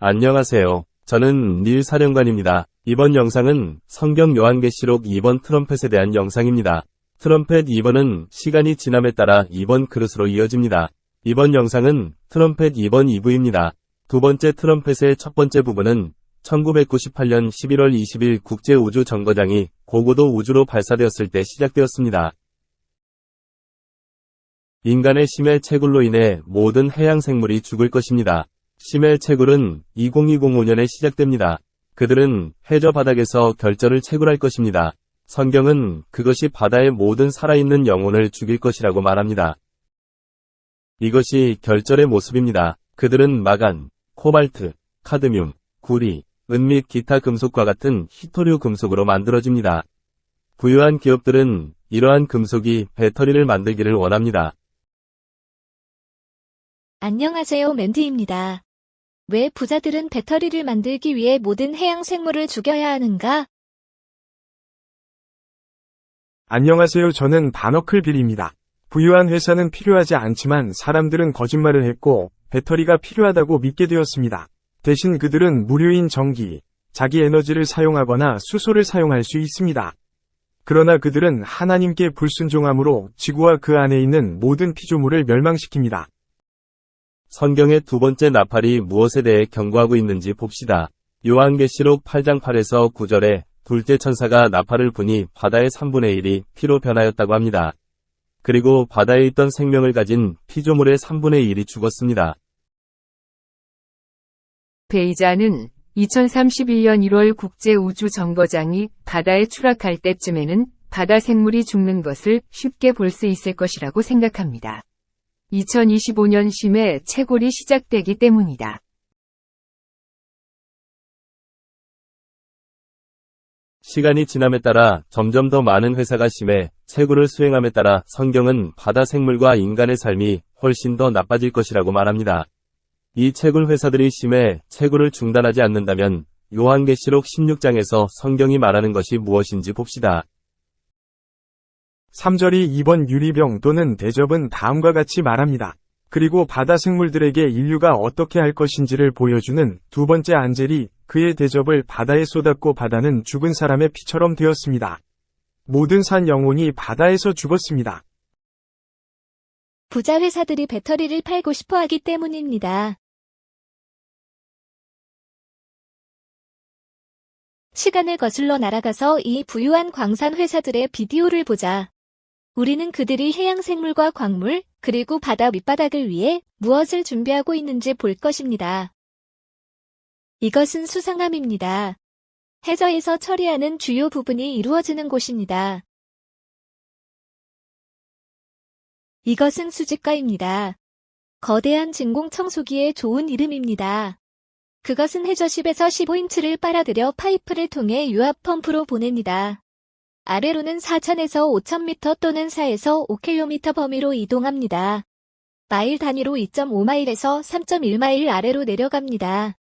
안녕하세요. 저는 닐 사령관입니다. 이번 영상은 성경 요한계시록 2번 트럼펫에 대한 영상입니다. 트럼펫 2번은 시간이 지남에 따라 2번 그릇으로 이어집니다. 이번 영상은 트럼펫 2번 2부입니다. 두 번째 트럼펫의 첫 번째 부분은 1998년 11월 20일 국제우주정거장이 고고도 우주로 발사되었을 때 시작되었습니다. 인간의 심해 채굴로 인해 모든 해양 생물이 죽을 것입니다. 심해 채굴은 2025년에 시작됩니다. 그들은 해저 바닥에서 결절을 채굴할 것입니다. 성경은 그것이 바다의 모든 살아있는 영혼을 죽일 것이라고 말합니다. 이것이 결절의 모습입니다. 그들은 마간, 코발트, 카드뮴, 구리, 은 및 기타 금속과 같은 히토류 금속으로 만들어집니다. 부유한 기업들은 이러한 금속이 배터리를 만들기를 원합니다. 안녕하세요, 맨디입니다. 왜 부자들은 배터리를 만들기 위해 모든 해양 생물을 죽여야 하는가? 안녕하세요. 저는 바너클 빌입니다. 부유한 회사는 필요하지 않지만 사람들은 거짓말을 했고 배터리가 필요하다고 믿게 되었습니다. 대신 그들은 무료인 전기, 자기 에너지를 사용하거나 수소를 사용할 수 있습니다. 그러나 그들은 하나님께 불순종함으로 지구와 그 안에 있는 모든 피조물을 멸망시킵니다. 성경의 두 번째 나팔이 무엇에 대해 경고하고 있는지 봅시다. 요한계시록 8장 8에서 9절에 둘째 천사가 나팔을 부니 바다의 3분의 1이 피로 변하였다고 합니다. 그리고 바다에 있던 생명을 가진 피조물의 3분의 1이 죽었습니다. 베이자는 2031년 1월 국제우주정거장이 바다에 추락할 때쯤에는 바다 생물이 죽는 것을 쉽게 볼 수 있을 것이라고 생각합니다. 2025년 심해 채굴이 시작되기 때문이다. 시간이 지남에 따라 점점 더 많은 회사가 심해 채굴을 수행함에 따라 성경은 바다 생물과 인간의 삶이 훨씬 더 나빠질 것이라고 말합니다. 이 채굴 회사들이 심해 채굴을 중단하지 않는다면 요한계시록 16장에서 성경이 말하는 것이 무엇인지 봅시다. 3절이 이번 유리병 또는 대접은 다음과 같이 말합니다. 그리고 바다 생물들에게 인류가 어떻게 할 것인지를 보여주는 두 번째 안젤이 그의 대접을 바다에 쏟았고 바다는 죽은 사람의 피처럼 되었습니다. 모든 산 영혼이 바다에서 죽었습니다. 부자 회사들이 배터리를 팔고 싶어 하기 때문입니다. 시간을 거슬러 날아가서 이 부유한 광산 회사들의 비디오를 보자. 우리는 그들이 해양 생물과 광물, 그리고 바다 밑바닥을 위해 무엇을 준비하고 있는지 볼 것입니다. 이것은 수상함입니다. 해저에서 처리하는 주요 부분이 이루어지는 곳입니다. 이것은 수직가입니다. 거대한 진공 청소기의 좋은 이름입니다. 그것은 해저 10에서 15인치를 빨아들여 파이프를 통해 유압 펌프로 보냅니다. 아래로는 4,000에서 5,000m 또는 4에서 5km 범위로 이동합니다. 마일 단위로 2.5마일에서 3.1마일 아래로 내려갑니다.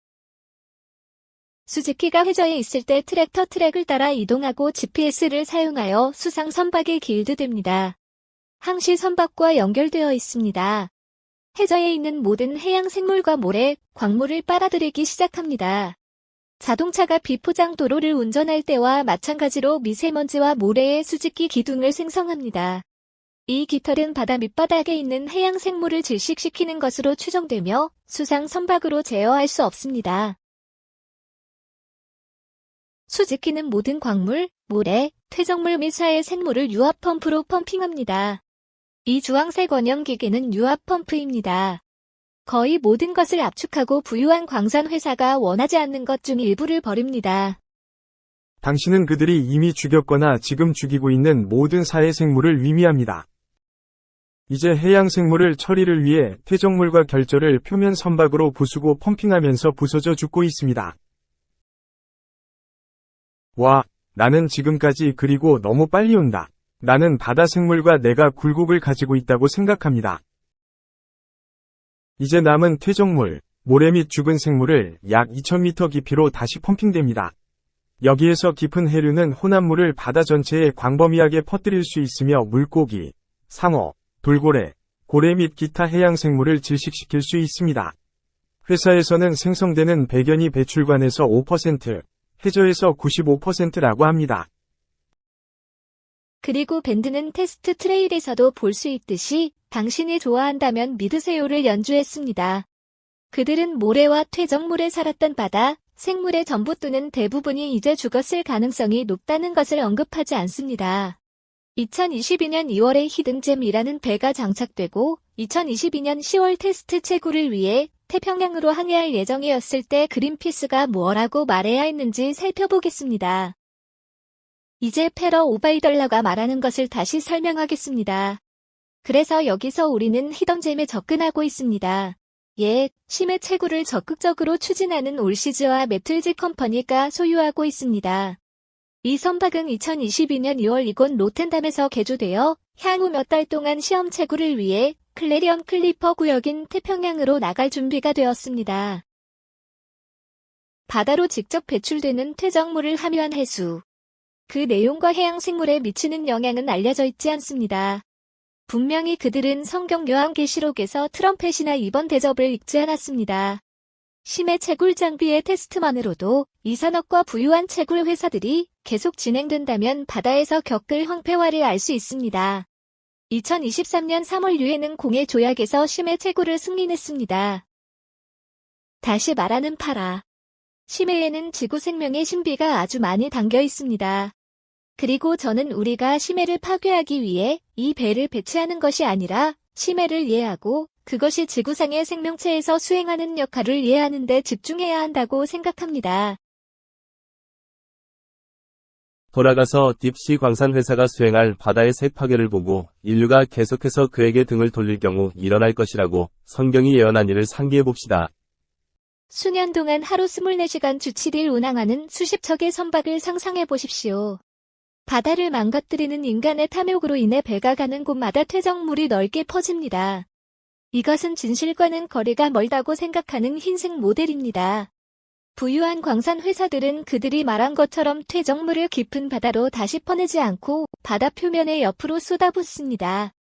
수즈키가 회저에 있을 때 트랙터 트랙을 따라 이동하고 GPS를 사용하여 수상 선박에 길드됩니다. 항시 선박과 연결되어 있습니다. 해저에 있는 모든 해양 생물과 모래, 광물을 빨아들이기 시작합니다. 자동차가 비포장 도로를 운전할 때와 마찬가지로 미세먼지와 모래의 수직기 기둥을 생성합니다. 이 깃털은 바다 밑바닥에 있는 해양 생물을 질식시키는 것으로 추정되며 수상 선박으로 제어할 수 없습니다. 수직기는 모든 광물, 모래, 퇴적물 및 사의 생물을 유압 펌프로 펌핑합니다. 이 주황색 원형 기계는 유압 펌프입니다. 거의 모든 것을 압축하고 부유한 광산 회사가 원하지 않는 것 중 일부를 버립니다. 당신은 그들이 이미 죽였거나 지금 죽이고 있는 모든 사해 생물을 의미합니다. 이제 해양 생물을 처리를 위해 퇴적물과 결절을 표면 선박으로 부수고 펌핑하면서 부서져 죽고 있습니다. 와, 나는 지금까지 그리고 너무 빨리 온다. 나는 바다 생물과 내가 굴곡을 가지고 있다고 생각합니다. 이제 남은 퇴적물, 모래 및 죽은 생물을 약 2000m 깊이로 다시 펌핑됩니다. 여기에서 깊은 해류는 혼합물을 바다 전체에 광범위하게 퍼뜨릴 수 있으며 물고기, 상어, 돌고래, 고래 및 기타 해양 생물을 질식시킬 수 있습니다. 회사에서는 생성되는 배견이 배출관에서 5%, 해저에서 95%라고 합니다. 그리고 밴드는 테스트 트레일에서도 볼 수 있듯이 당신이 좋아한다면 믿으세요를 연주했습니다. 그들은 모래와 퇴적물에 살았던 바다, 생물의 전부 또는 대부분이 이제 죽었을 가능성이 높다는 것을 언급하지 않습니다. 2022년 2월에 히든잼이라는 배가 장착되고 2022년 10월 테스트 채굴을 위해 태평양으로 항해할 예정이었을 때 그린피스가 뭐라고 말해야 했는지 살펴보겠습니다. 이제 페러 오바이덜러가 말하는 것을 다시 설명하겠습니다. 그래서 여기서 우리는 히던잼에 접근하고 있습니다. 예, 심해 채굴을 적극적으로 추진하는 올시즈와 메틀즈 컴퍼니가 소유하고 있습니다. 이 선박은 2022년 2월 이곳 로텐담에서 개조되어 향후 몇 달 동안 시험 채굴을 위해 클레리언 클리퍼 구역인 태평양으로 나갈 준비가 되었습니다. 바다로 직접 배출되는 퇴적물을 함유한 해수. 그 내용과 해양 생물에 미치는 영향은 알려져 있지 않습니다. 분명히 그들은 성경 요한계시록에서 트럼펫이나 이번 대접을 읽지 않았습니다. 심해 채굴 장비의 테스트만으로도 이 산업과 부유한 채굴 회사들이 계속 진행된다면 바다에서 겪을 황폐화를 알 수 있습니다. 2023년 3월 유엔은 공해 조약에서 심해 채굴을 승인했습니다. 다시 말하는 파라. 심해에는 지구 생명의 신비가 아주 많이 담겨 있습니다. 그리고 저는 우리가 심해를 파괴하기 위해 이 배를 배치하는 것이 아니라 심해를 이해하고 그것이 지구상의 생명체에서 수행하는 역할을 이해하는 데 집중해야 한다고 생각합니다. 돌아가서 딥시 광산 회사가 수행할 바다의 색 파괴를 보고 인류가 계속해서 그에게 등을 돌릴 경우 일어날 것이라고 성경이 예언한 일을 상기해 봅시다. 수년 동안 하루 24시간 주 7일 운항하는 수십 척의 선박을 상상해 보십시오. 바다를 망가뜨리는 인간의 탐욕으로 인해 배가 가는 곳마다 퇴적물이 넓게 퍼집니다. 이것은 진실과는 거리가 멀다고 생각하는 흰색 모델입니다. 부유한 광산 회사들은 그들이 말한 것처럼 퇴적물을 깊은 바다로 다시 퍼내지 않고 바다 표면의 옆으로 쏟아붓습니다.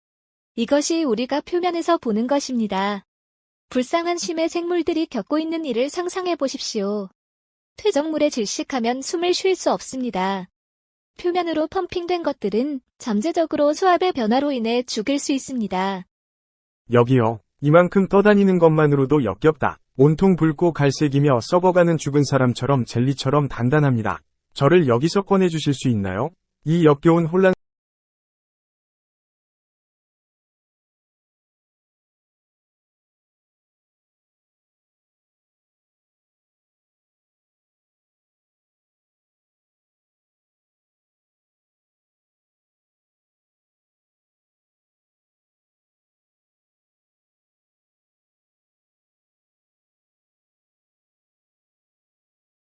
이것이 우리가 표면에서 보는 것입니다. 불쌍한 심해 생물들이 겪고 있는 일을 상상해 보십시오. 퇴적물에 질식하면 숨을 쉴 수 없습니다. 표면으로 펌핑된 것들은 잠재적으로 수압의 변화로 인해 죽일 수 있습니다. 여기요. 이만큼 떠다니는 것만으로도 역겹다. 온통 붉고 갈색이며 썩어가는 죽은 사람처럼 젤리처럼 단단합니다. 저를 여기서 꺼내주실 수 있나요? 이 역겨운 혼란